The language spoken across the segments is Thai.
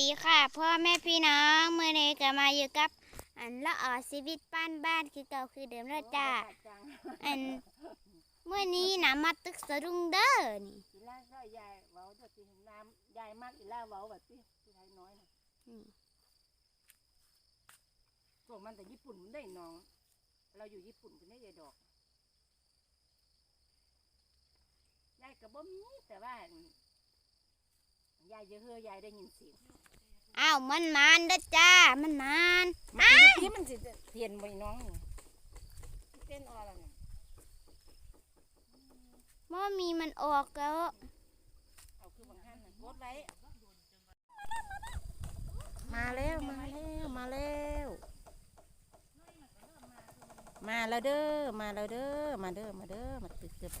ดีค่ะ พ่อแม่พี่น้องเมื่อนี้ก็มาอยู่กับ อันละออชีวิตบ้านบ้านคือเก่าคือเดิมแล้วจ้าอันเมื่อนี้นะมาตึกสะดุงเด้อนี่อีล่าก็ยายเว้าเดี๋ยวตีเห็นน้ำยายมากอีล่าเว้าแบบที่ที่ไทยน้อยนะนี่พวกมันแต่ญี่ปุ่นมันได้น้อง เราอยู่ญี่ปุ่นกันได้ยายดอกยายกับบ่มีแต่ว่ายายเยอะเฮยายได้ยินเสียงอ้าวมันมานเด้อจ้า มันมานมันที่มันสิเทียนไว้น้องนี่เต้นออแล้วนี่บ่มีมันออกแล้วเอาคือบางท่านน่ะกดไว้มาแล้วมาแล้วมาแล้วมาแล้วเด้อมาแล้วเด้อมาเด้อมาเด้อมาตึกเกือบ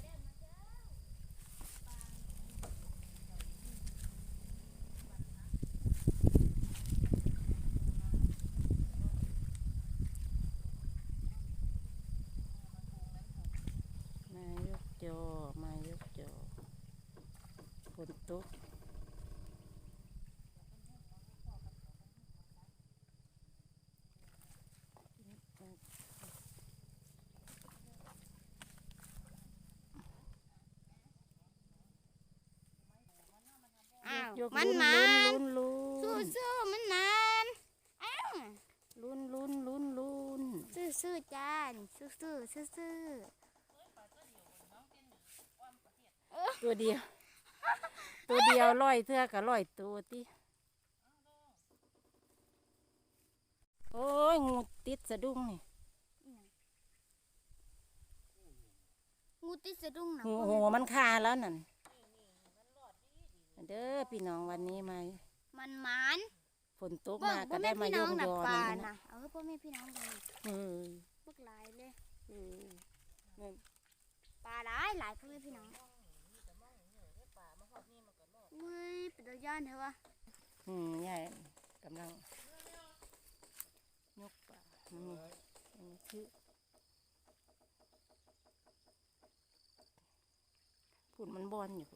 มายกจอมายกจอฝ นตกอ้าว ยกมันลุ้มานลุ้นลุ้สู้นสู้ๆมันมานอ้าวลุ้นลุ้นลุ้นลุ้นสู้สู้ๆจ้านี่สู้สู้สู้สู้ตัวเดียว ตัวเดียวร้อยเทื่อกับร้อยตัวติโอ้ยงูติดสะดุ้งนี่งูติดสะดุ้งนะหูพ่อหัแม่วมันคาแล้วนั่นเด้อพี่น้องวันนี้มามันมานฝนตกเบิ่งมาพ่ก็อได้แม่มาพี่โยน้องงน่ะยอปลานี่นะน่ะเอาให้พ่อแม่พี่น้องดูเออพวกหลายเลยเออปลาหลายหลายพ่อแม่พี่น้องอุ้ ย่านเหรอวะอืมใหญ่กำลังยกปลามันมีมันมีชื่อผุ่นมันบอนอยู่